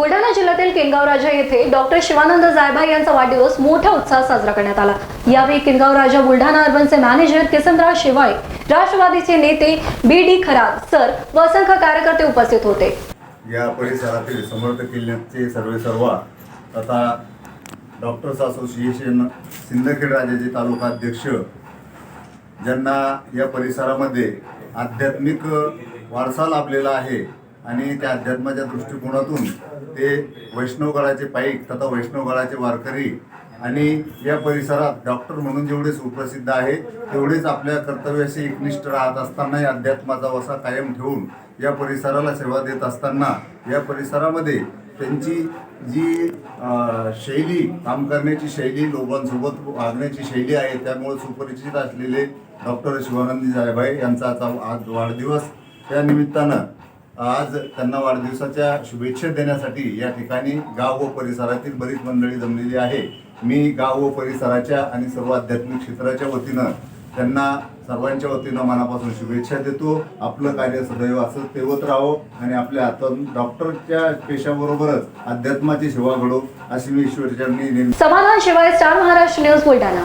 बुलढाणा जिल्ह्यातील किनगाव राजा येथे डॉक्टर शिवानंद जायभाई यांचा वाढदिवस मोठ्या उत्साहात साजरा करण्यात आला. यावेळी किनगाव राजा बुलढाणा अर्बनचे मॅनेजर किसनराव शिवाय राष्ट्रवादीचे नेते बी डी खराब सर व असंख्य कार्यकर्ते उपस्थित होते. या परिसरातील समर्थ किल्ल्याचे सर्वे सर्वा तथा डॉक्टर्स असोसिएशन सिंदखेड राजाचे तालुका अध्यक्ष ज्यांना या परिसरामध्ये आध्यात्मिक वारसा लाभलेला आहे आणि त्या अध्यात्माच्या दृष्टिकोनातून ते वैष्णवगडाचे पाईक तथा वैष्णवगडाचे वारकरी आणि या परिसरात डॉक्टर म्हणून जेवढे सुप्रसिद्ध आहे तेवढेच आपल्या कर्तव्याशी एकनिष्ठ राहत असताना या अध्यात्माचा वसा कायम ठेवून या परिसराला सेवा देत असताना या परिसरामध्ये त्यांची जी शैली काम करण्याची शैली लोकांसोबत वागण्याची शैली आहे त्यामुळे सुपरिचित असलेले डॉक्टर शिवानंदी जायभाई यांचा आता आज वाढदिवस. त्या निमित्तानं आज त्यांना वाढदिवसाच्या शुभेच्छा देण्यासाठी या ठिकाणी गाव व परिसरातील बरीच मंडळी जमलेली आहे. मी गाव व परिसराच्या आणि सर्व आध्यात्मिक क्षेत्राच्या वतीनं त्यांना सर्वांच्या वतीनं मनापासून शुभेच्छा देतो. आपलं कार्य सदैव असं तेवत राहो आणि आपल्या हातून डॉक्टरच्या पेशाबरोबरच अध्यात्माची सेवा घडो अशी मी ईश्वरचरणी समाधान शिवाय स्टार महाराष्ट्र न्यूज बुलढाणा.